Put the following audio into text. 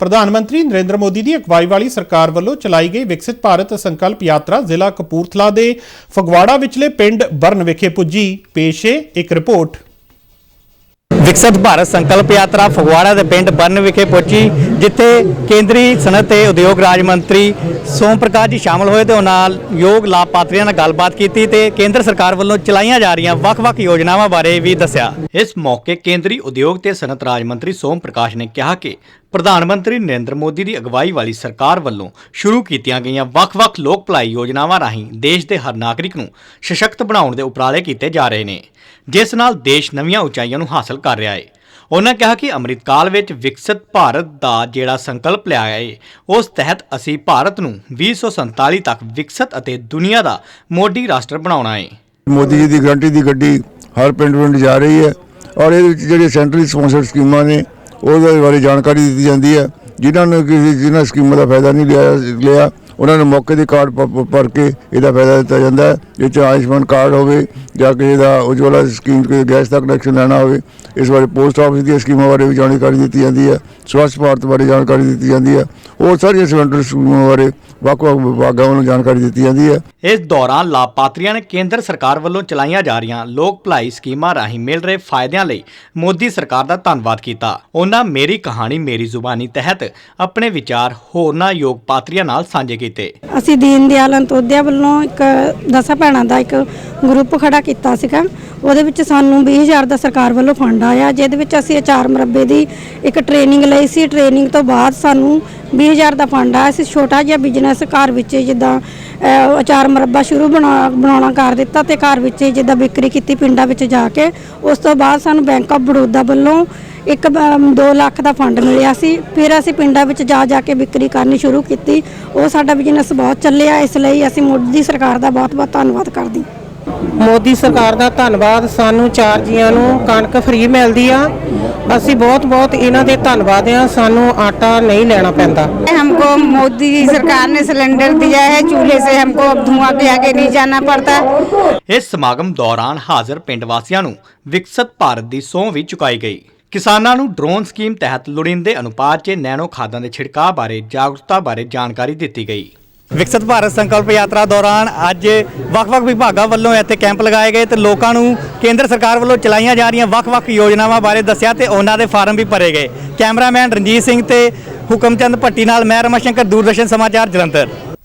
ਪ੍ਰਧਾਨ ਮੰਤਰੀ ਨਰਿੰਦਰ ਮੋਦੀ ਦੀ ਅਗਵਾਈ ਵਾਲੀ ਸਰਕਾਰ ਵੱਲੋਂ ਚਲਾਈ ਗਈ ਵਿਕਸਿਤ ਭਾਰਤ ਸੰਕਲਪ ਯਾਤਰਾ ਜ਼ਿਲ੍ਹਾ ਕਪੂਰਥਲਾ ਦੇ ਫਗਵਾੜਾ ਵਿਚਲੇ ਪਿੰਡ ਬਰਨ ਵਿਖੇ ਪੁੱਜੀ। ਪੇਸ਼ੇ ਇੱਕ ਰਿਪੋਰਟ। ਵਿਕਸਤ ਭਾਰਤ ਸੰਕਲਪ ਯਾਤਰਾ ਫਗਵਾੜਾ ਦੇ ਪਿੰਡ ਬਰਨ ਵਿਖੇ ਪਹੁੰਚੀ ਜਿੱਥੇ ਕੇਂਦਰੀ ਸਨਅਤ ਤੇ ਉਦਯੋਗ ਰਾਜ ਮੰਤਰੀ ਸੋਮ ਪ੍ਰਕਾਸ਼ ਜੀ ਸ਼ਾਮਲ ਹੋਏ ਤੇ ਉਹਨਾਂ ਨਾਲ ਯੋਗ ਲਾਭਪਾਤਰੀਆਂ ਨਾਲ ਗੱਲਬਾਤ ਕੀਤੀ ਤੇ ਕੇਂਦਰ ਸਰਕਾਰ ਵੱਲੋਂ ਚਲਾਈਆਂ ਜਾ ਰਹੀਆਂ ਵੱਖ-ਵੱਖ ਯੋਜਨਾਵਾਂ ਬਾਰੇ ਵੀ ਦੱਸਿਆ। ਇਸ ਮੌਕੇ ਕੇਂਦਰੀ ਉਦਯੋਗ ਤੇ ਸਨਅਤ ਰਾਜ ਮੰਤਰੀ ਸੋਮ ਪ੍ਰਕਾਸ਼ ਨੇ ਕਿਹਾ ਕਿ ਪ੍ਰਧਾਨ ਮੰਤਰੀ ਨਰਿੰਦਰ ਮੋਦੀ ਦੀ ਅਗਵਾਈ ਵਾਲੀ ਸਰਕਾਰ ਵੱਲੋਂ ਸ਼ੁਰੂ ਕੀਤੀਆਂ ਗਈਆਂ ਵੱਖ-ਵੱਖ ਲੋਕ ਭਲਾਈ ਯੋਜਨਾਵਾਂ ਰਾਹੀਂ ਦੇਸ਼ ਦੇ ਹਰ ਨਾਗਰਿਕ ਨੂੰ ਸਸ਼ਕਤ ਬਣਾਉਣ ਦੇ ਉਪਰਾਲੇ ਕੀਤੇ ਜਾ ਰਹੇ ਨੇ, ਜਿਸ ਨਾਲ ਦੇਸ਼ ਨਵੀਆਂ ਉਚਾਈਆਂ ਨੂੰ ਹਾਸਲ ਕਰ ਰਿਹਾ ਹੈ ਉਹਨਾਂ ਕਿਹਾ ਕਿ ਅੰਮ੍ਰਿਤ ਕਾਲ ਵਿੱਚ ਵਿਕਸਿਤ ਭਾਰਤ ਦਾ ਜਿਹੜਾ ਸੰਕਲਪ ਲਿਆ ਹੈ ਉਸ ਤਹਿਤ ਅਸੀਂ ਭਾਰਤ ਨੂੰ 2047 ਤੱਕ ਵਿਕਸਿਤ ਅਤੇ ਦੁਨੀਆ ਦਾ ਮੋਢੀ ਰਾਸ਼ਟਰ ਬਣਾਉਣਾ ਹੈ ਮੋਦੀ ਜੀ ਦੀ ਗਰੰਟੀ ਦੀ ਗੱਡੀ ਹਰ ਪਿੰਡ ਪਿੰਡ ਜਾ ਰਹੀ ਹੈ ਔਰ ਇਹਦੇ ਵਿੱਚ ਜਿਹੜੀਆਂ ਸੈਂਟਰਲ ਸਪਾਂਸਰਡ ਸਕੀਮਾਂ ਨੇ ਉਹਦੇ ਬਾਰੇ ਜਾਣਕਾਰੀ ਦਿੱਤੀ ਜਾਂਦੀ ਹੈ, ਜਿਨ੍ਹਾਂ ਨੇ ਕਿਸੇ ਜਿਨ੍ਹਾਂ ਸਕੀਮਾਂ ਦਾ ਫਾਇਦਾ ਨਹੀਂ ਲਿਆ ਲਿਆ। ਉਹਨਾਂ ਨੂੰ ਮੌਕੇ ਦੇ ਕਾਰਡ ਭਰ ਕੇ ਇਹਦਾ ਫਾਇਦਾ ਦਿੱਤਾ ਜਾਂਦਾ ਹੈ, ਜੇ ਚਾਹੇ ਆਯੁਸ਼ਮਾਨ ਕਾਰਡ ਹੋਵੇ ਜਾਂ ਕਿਸੇ ਦਾ ਉਜਵਲਾ ਸਕੀਮ ਕੋਈ ਗੈਸ ਦਾ ਕਨੈਕਸ਼ਨ ਲੈਣਾ ਹੋਵੇ, ਇਸ ਬਾਰੇ ਪੋਸਟ ਆਫਿਸ ਦੀਆਂ ਸਕੀਮਾਂ ਬਾਰੇ ਵੀ ਜਾਣਕਾਰੀ ਦਿੱਤੀ ਜਾਂਦੀ ਹੈ, ਸਵੱਛ ਭਾਰਤ ਬਾਰੇ ਜਾਣਕਾਰੀ ਦਿੱਤੀ ਜਾਂਦੀ ਹੈ ਉਹ ਸਾਰੀਆਂ ਸੈਂਟਰਲ ਸਕੀਮਾਂ ਬਾਰੇ ਵੱਖ-ਵੱਖ ਵਿਭਾਗਾਂ ਵੱਲੋਂ ਜਾਣਕਾਰੀ ਦਿੱਤੀ ਜਾਂਦੀ ਹੈ। ਇਸ ਦੌਰਾਨ ਲਾਭਪਾਤਰੀਆਂ ਨੇ ਕੇਂਦਰ ਸਰਕਾਰ ਵੱਲੋਂ ਚਲਾਈਆਂ ਜਾ ਰਹੀਆਂ ਲੋਕ ਭਲਾਈ ਸਕੀਮਾਂ ਰਾਹੀਂ ਮਿਲ ਰਹੇ ਫਾਇਦਿਆਂ ਲਈ ਮੋਦੀ ਸਰਕਾਰ ਦਾ ਧੰਨਵਾਦ ਕੀਤਾ। ਉਹਨਾਂ ਮੇਰੀ ਕਹਾਣੀ ਮੇਰੀ ਜ਼ੁਬਾਨੀ ਤਹਿਤ ਆਪਣੇ ਵਿਚਾਰ ਹੋਰਨਾਂ ਯੋਗ ਪਾਤਰੀਆਂ ਨਾਲ ਸਾਂਝੇ ਕੀਤੇ? ਅਸੀਂ ਦੀਨ ਦਿਆਲ ਅੰਤੋਦਿਆ ਵੱਲੋਂ ਇੱਕ ਦਸਾਂ ਭੈਣਾਂ ਦਾ ਇੱਕ ਗਰੁੱਪ ਖੜਾ ਕੀਤਾ ਸੀਗਾ। ਉਹਦੇ ਵਿੱਚ ਸਾਨੂੰ 20000 ਦਾ ਸਰਕਾਰ ਵੱਲੋਂ ਫੰਡ ਆਇਆ, ਜਿਹਦੇ ਵਿੱਚ ਅਸੀਂ ਅਚਾਰ ਮੁਰੱਬੇ ਦੀ ਇੱਕ ਟ੍ਰੇਨਿੰਗ ਲਈ ਸੀ। ਟ੍ਰੇਨਿੰਗ ਤੋਂ ਬਾਅਦ ਸਾਨੂੰ 20000 ਦਾ ਫੰਡ ਆਇਆ। ਅਸੀਂ ਛੋਟਾ ਜਿਹਾ ਬਿਜ਼ਨਸ ਘਰ ਵਿੱਚ ਜਿੱਦਾਂ ਅਚਾਰ ਮੁਰੱਬਾ ਸ਼ੁਰੂ ਬਣਾ, ਬਣਾਉਣਾ ਕਰ ਦਿੱਤਾ ਤੇ ਘਰ ਵਿੱਚ ਹੀ ਜਿੱਦਾਂ ਵਿਕਰੀ ਕੀਤੀ ਪਿੰਡਾਂ ਵਿੱਚ ਜਾ ਕੇ। ਉਸ ਤੋਂ ਬਾਅਦ ਸਾਨੂੰ ਬੈਂਕ ਆਫ ਬੜੌਦਾ ਵੱਲੋਂ ਇੱਕ 2 ਲੱਖ ਦਾ ਫੰਡ ਮਿਲਿਆ ਸੀ। ਫਿਰ ਅਸੀਂ ਪਿੰਡਾਂ ਵਿੱਚ ਜਾ ਜਾ ਕੇ ਵਿਕਰੀ ਕਰਨੀ ਸ਼ੁਰੂ ਕੀਤੀ। ਉਹ ਸਾਡਾ ਬਿਜ਼ਨਸ ਬਹੁਤ ਚੱਲਿਆ, ਇਸ ਲਈ ਅਸੀਂ ਮੋਦੀ ਸਰਕਾਰ ਦਾ ਬਹੁਤ ਬਹੁਤ ਧੰਨਵਾਦ ਕਰਦੀ ਮੋਦੀ ਸਰਕਾਰ ਦਾ ਧੰਨਵਾਦ ਸਾਨੂੰ ਚਾਰ ਜੀਆਂ ਨੂੰ ਕਣਕ ਫ੍ਰੀ ਮਿਲਦੀ ਆ ਅਸੀਂ ਬਹੁਤ ਬਹੁਤ ਇਹਨਾਂ ਦੇ ਧੰਨਵਾਦ ਆ ਸਾਨੂੰ ਆਟਾ ਨਹੀਂ ਲੈਣਾ ਪੈਂਦਾ हमको मोदी सरकार ने सिलेंडर दिया है चूल्हे से हमको अब धुआं के आगे नहीं जाना पड़ता ਇਸ ਸਮਾਗਮ ਦੌਰਾਨ ਹਾਜ਼ਰ ਪਿੰਡ ਵਾਸੀਆਂ ਨੂੰ ਵਿਕਸਤ ਭਾਰਤ ਦੀ ਸਹੁੰ ਵੀ ਚੁਕਾਈ ਗਈ ਕਿਸਾਨਾਂ ਨੂੰ ਡਰੋਨ ਸਕੀਮ ਤਹਿਤ ਲੋੜੀਂਦੇ ਅਨੁਪਾਤ 'ਚ ਨੈਨੋ ਖਾਦਾਂ ਦੇ ਛਿੜਕਾਅ ਬਾਰੇ ਜਾਗਰੂਕਤਾ ਬਾਰੇ ਜਾਣਕਾਰੀ ਦਿੱਤੀ ਗਈ ਵਿਕਸਿਤ ਭਾਰਤ ਸੰਕਲਪ ਯਾਤਰਾ ਦੌਰਾਨ ਅੱਜ ਵੱਖ-ਵੱਖ ਵਿਭਾਗਾਂ ਵੱਲੋਂ ਇੱਥੇ ਕੈਂਪ ਲਗਾਏ ਗਏ ਤੇ ਲੋਕਾਂ ਨੂੰ ਕੇਂਦਰ ਸਰਕਾਰ ਵੱਲੋਂ ਚਲਾਈਆਂ ਜਾ ਰਹੀਆਂ ਵੱਖ-ਵੱਖ ਯੋਜਨਾਵਾਂ ਬਾਰੇ ਦੱਸਿਆ ਤੇ ਉਹਨਾਂ ਦੇ ਫਾਰਮ ਵੀ ਭਰੇ ਗਏ। ਕੈਮਰਾਮੈਨ ਰਣਜੀਤ ਸਿੰਘ ਤੇ ਹੁਕਮਚੰਦ ਭੱਟੀ ਨਾਲ ਮੈਂ ਰਮਾ ਸ਼ੰਕਰ, ਦੂਰਦਰਸ਼ਨ ਸਮਾਚਾਰ ਜਲੰਧਰ।